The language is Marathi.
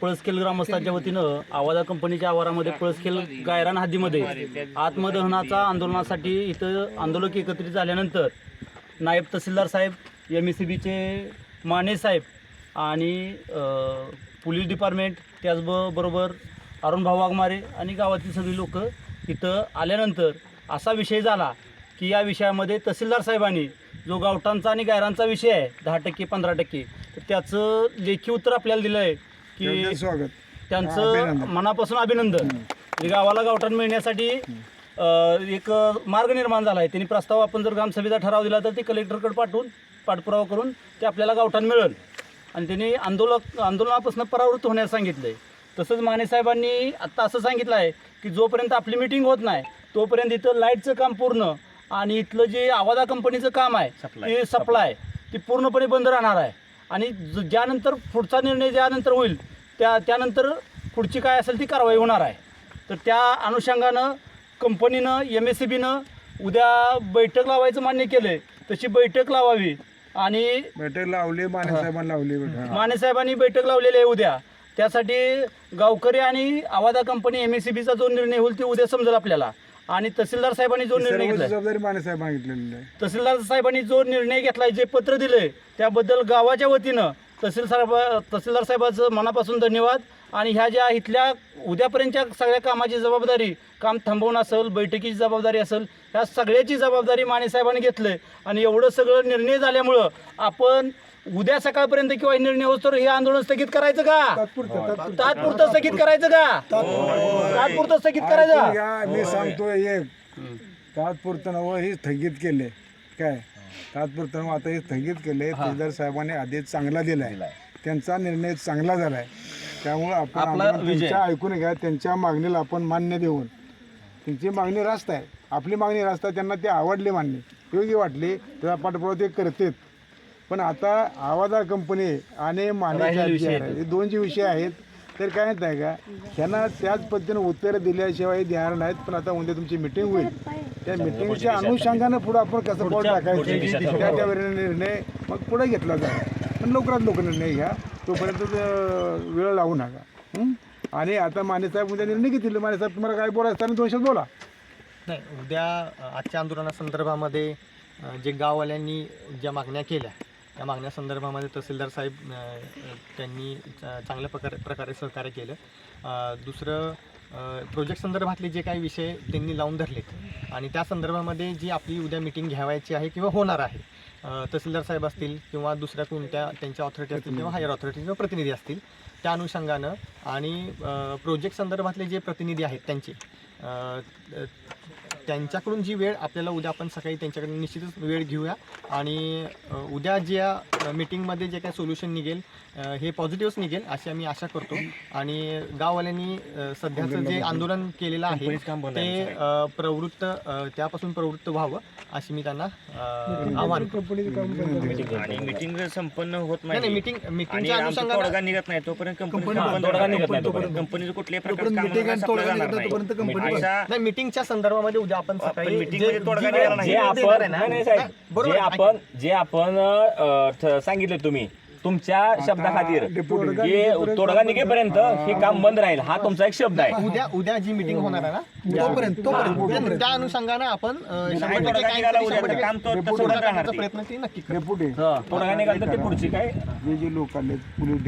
पळसखेल ग्रामस्थांच्या वतीनं आवाजा कंपनीच्या आवारामध्ये पळसखेल गायरान हद्दीमध्ये आत्मदहनाचा आंदोलनासाठी इथं आंदोलक एकत्रित झाल्यानंतर नायब तहसीलदार साहेब एम एस सी बीचे माने साहेब आणि पोलीस डिपार्टमेंट त्याचबरोबर अरुण भाऊ वाघमारे आणि गावातील सगळी लोक इथं आल्यानंतर असा विषय झाला की या विषयामध्ये तहसीलदार साहेबांनी जो गावठांचा आणि गायरांचा विषय आहे दहा टक्के पंधरा टक्के तर त्याचं लेखी उत्तर आपल्याला दिलं आहे की त्यांचं स्वागत. त्यांचं अभिनंदन. मनापासून अभिनंदन. म्हणजे गावाला गावठाण मिळण्यासाठी एक मार्ग निर्माण झाला आहे. त्यांनी प्रस्ताव आपण जर ग्रामसभेचा ठराव दिला तर ते कलेक्टरकडे पाठवून पाठपुरावा करून ते आपल्याला गावठाण मिळेल. आणि त्यांनी आंदोलक आंदोलनापासून परावृत्त होण्यास सांगितलं आहे तसंच माने साहेबांनी आत्ता असं सांगितलं आहे की जोपर्यंत आपली मिटिंग होत नाही तोपर्यंत इथं लाईटचं काम पूर्ण आणि इथलं जे आवाजा कंपनीचं काम आहे सप्लाय ती पूर्णपणे बंद राहणार आहे. आणि ज- ज्यानंतर पुढचा निर्णय ज्यानंतर होईल त्या त्यानंतर पुढची काय असेल ती कारवाई होणार आहे. तर त्या अनुषंगानं कंपनीनं एम एस सी बीनं उद्या बैठक लावायचं मान्य केलं आहे तशी बैठक लावावी आणि बैठक लावली माने साहेबांना लावली बैठक. माने साहेबांनी बैठक लावलेली आहे उद्या. त्यासाठी गावकरी आणि आवाजा कंपनी एम एस सी बीचा जो निर्णय होईल ते उद्या समजेल आपल्याला. आणि तहसीलदार साहेबांनी जो निर्णय घेतला जबाबदारी आहे. तहसीलदार साहेबांनी जो निर्णय घेतलाय जे पत्र दिलंय त्याबद्दल गावाच्या वतीनं तहसील साहेब तहसीलदार साहेबाचं मनापासून धन्यवाद. आणि ह्या ज्या इथल्या उद्यापर्यंतच्या सगळ्या कामाची जबाबदारी काम थांबवणं असेल बैठकीची जबाबदारी असेल ह्या सगळ्याची जबाबदारी माने साहेबांनी घेतलंय. आणि एवढं सगळं निर्णय झाल्यामुळं आपण उद्या सकाळपर्यंत किंवा हे निर्णय होतो तर हे आंदोलन स्थगित करायचं का? तात्पुरतं तात्पुरतं. स्थगित करायचं का? तात्पुरतं. स्थगित करायचं? मी सांगतो एक तात्पुरतं नवं हे स्थगित केले काय? तात्पुरतं नवं आता हे स्थगित केले तहसीलदार साहेबांनी आदेश चांगला दिलाय. त्यांचा निर्णय चांगला झालाय. त्यामुळे आपण आपला आंदोलन विजय. त्यांच्या ऐकून घ्या. त्यांच्या मागणीला आपण मान्य देऊन. त्यांची मागणी रास्त आहे. आपली मागणी रास्त आहे. त्यांना ते आवडले मान्य. योग्य वाटले त्याचा पाठपुरावा ते करतेत. पण आता आवाजा कंपनी आणि माने हे दोन जे विषय आहेत. तर काय माहीत आहे का? त्यांना त्याच पद्धतीने उत्तर दिल्याशिवाय देणार नाहीत पण आता उद्या तुमची मिटिंग होईल. त्या मिटिंगच्या अनुषंगानं पुढे आपण कसं पाऊल टाकायचं? त्या त्या वेळेला निर्णय मग पुढे घेतला जाईल. पण लवकरात लवकर निर्णय घ्या. तोपर्यंत वेळ लावू नका. हं? आणि आता माने साहेब उद्या निर्णय घेतील. माने साहेब तुम्हाला काय बोलायचं असताना दोन शब्द बोला. नाही उद्या आजच्या आंदोलनासंदर्भामध्ये जे गाववाल्यांनी ज्या मागण्या केल्या त्या मागण्या संदर्भामध्ये तहसीलदार साहेब त्यांनी चांगल्या प्रकारे प्रकारे सहकार्य केलं. दुसरं प्रोजेक्ट संदर्भातले जे काही विषय त्यांनी लावून धरलेत आणि त्या संदर्भामध्ये जी आपली उद्या मिटिंग घ्यावायची आहे किंवा होणार आहे तहसीलदार साहेब असतील किंवा दुसऱ्या कोणत्या त्यांच्या ऑथॉरिटी असतील किंवा हायर ऑथॉरिटी किंवा प्रतिनिधी असतील त्या अनुषंगानं आणि प्रोजेक्ट संदर्भातले जे प्रतिनिधी आहेत त्यांचे त्यांच्याकडून जी वेळ आपल्याला उद्या आपण सकाळी त्यांच्याकडून निश्चितच वेळ घेऊया. आणि उद्या ज्या मीटिंगमध्ये जे काही सोल्युशन निघेल हे पॉझिटिव्हच निघेल अशी आम्ही आशा करतो. आणि गाववाल्यांनी सध्याचं जे आंदोलन केलेलं आहे ते प्रवृत्त त्यापासून प्रवृत्त व्हावं अशी मी त्यांना आव्हान. आणि मीटिंग संपन्न होत नाही मीटिंग मीटिंगच्या अनुषंगाने निघत नाही तोपर्यंत कंपनी कंपनीचं कुठल्याही प्रकारचं मीटिंगच्या संदर्भामध्ये उद्या आपण सकाळी meeting जे- मध्ये तोडगा जी निघाला वेळ- नाही. जी जे वेळ आपण देणार आहे ना, नाही, नाही साहेब नाही, बरोबर जे आहे. आपण जे आपण अ, ठ- सांगितले तुम्ही तुमच्या शब्दाखातीर डेप्युटी की तोडगा निघेपर्यंत हे काम बंद राहील हा तुमचा एक शब्द आहे उद्या उद्या जी मीटिंग होणार आहे ना तोपर्यंत तोपर्यंत त्या- त्या अनुषंगाने आपण अ, नाही, शंभर टक्के तोडगा काही निघाला तरी उद्या शंभर तर टक्के काम तो राहणार. प्रयत्न ती नक्की करू. तोडगा निघाला तर ते पुढची काय जे जे लोक आले पोलीस